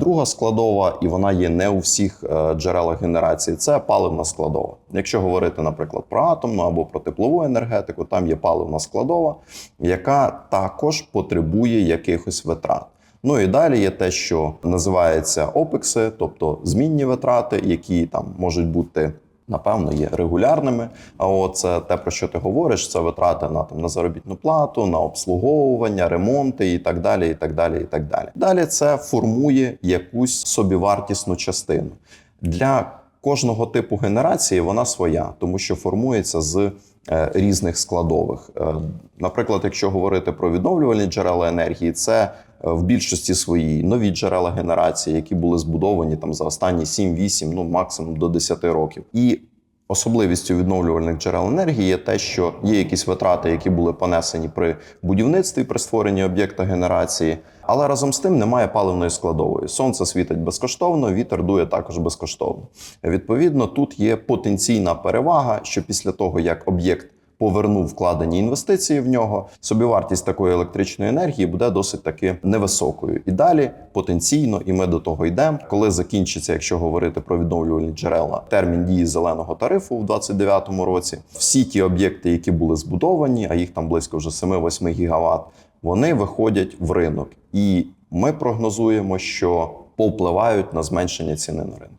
Друга складова, і вона є не у всіх е, джерелах генерації. Це паливна складова. Якщо говорити, наприклад, про атомну або про теплову енергетику, там є паливна складова, яка також потребує якихось витрат. Ну і далі є те, що називається опекси, тобто змінні витрати, які там можуть бути. Напевно, є регулярними. А от це те, про що ти говориш, це витрати на там на заробітну плату, на обслуговування, ремонти і так далі. І так далі. І так далі. Далі це формує якусь собівартісну частину для кожного типу генерації. Вона своя, тому що формується з е, різних складових. Е, Наприклад, якщо говорити про відновлювальні джерела енергії, це в більшості своїй нові джерела генерації, які були збудовані там за останні 7-8, ну максимум до 10 років. І особливістю відновлювальних джерел енергії є те, що є якісь витрати, які були понесені при будівництві, при створенні об'єкта генерації. Але разом з тим немає паливної складової. Сонце світить безкоштовно, вітер дує також безкоштовно. Відповідно, тут є потенційна перевага, що після того як об'єкт повернув вкладені інвестиції в нього, собівартість такої електричної енергії буде досить таки невисокою. І далі потенційно, і ми до того йдемо, коли закінчиться, якщо говорити про відновлювальні джерела, термін дії зеленого тарифу в 2029 році. Всі ті об'єкти, які були збудовані, а їх там близько вже 7-8 гігават, вони виходять в ринок, і ми прогнозуємо, що повпливають на зменшення ціни на ринку.